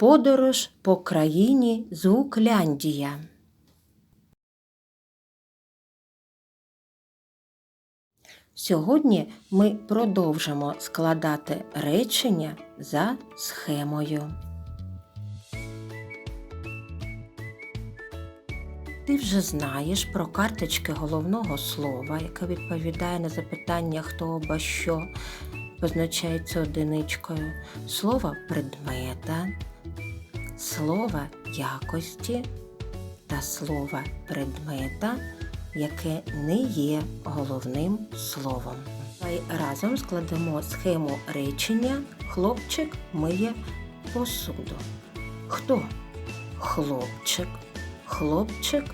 Подорож по країні Звукляндія. Сьогодні ми продовжимо складати речення за схемою. Ти вже знаєш про карточки головного слова, яке відповідає на запитання хто або що, позначається одиничкою, слова предмета, слова якості та слова предмета, яке не є головним словом. Давай разом складемо схему речення Хлопчик миє посуду. Хто? Хлопчик. Хлопчик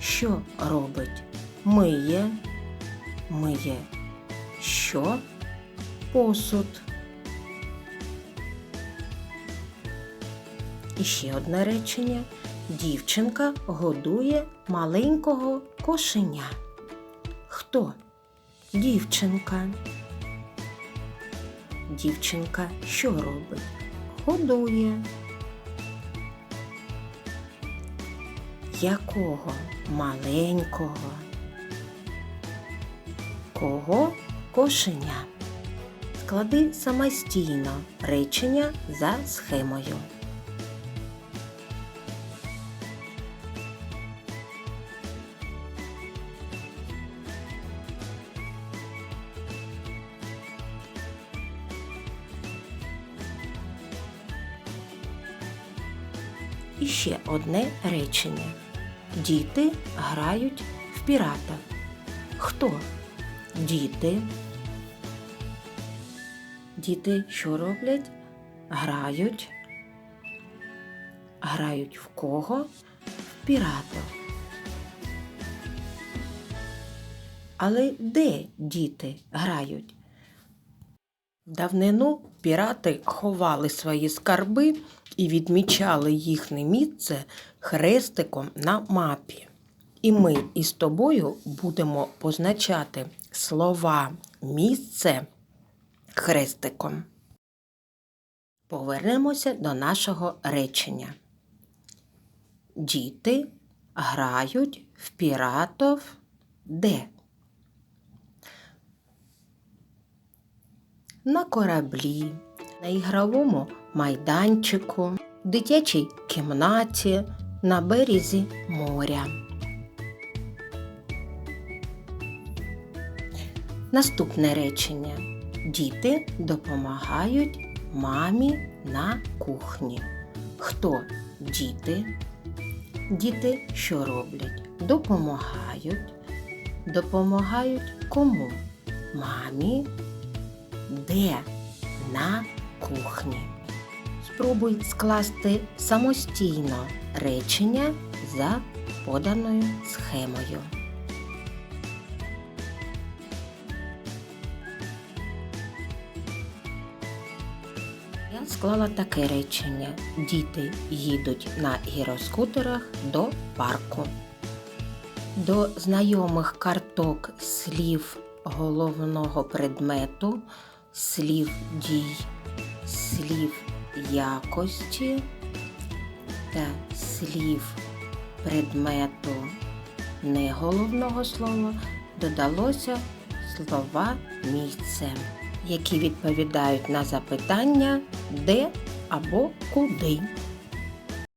що робить? Миє, миє що? Посуд. І ще одне речення. Дівчинка годує маленького кошеня. Хто? Дівчинка. Дівчинка що робить? Годує. Якого маленького? Кого кошеня? Склади самостійно речення за схемою. І ще одне речення. Діти грають в пірата. Хто? Діти. Діти що роблять? Грають. Грають в кого? В пірата. Але де діти грають? Давнину пірати ховали свої скарби і відмічали їхнє місце хрестиком на мапі. І ми із тобою будемо позначати слова місце хрестиком. Повернемося до нашого речення. Діти грають в піратов де? На кораблі, на ігровому майданчику, дитячій кімнаті, на березі моря. Наступне речення. Діти допомагають мамі на кухні. Хто діти? Діти що роблять? Допомагають. Допомагають кому? Мамі. Де? На кухні. Спробуй скласти самостійно речення за поданою схемою. Я склала таке речення. Діти їдуть на гіроскутерах до парку. До знайомих карток слів головного предмету, слів дій, слів якості та слів предмету неголовного слова додалося слова місце, які відповідають на запитання де або куди.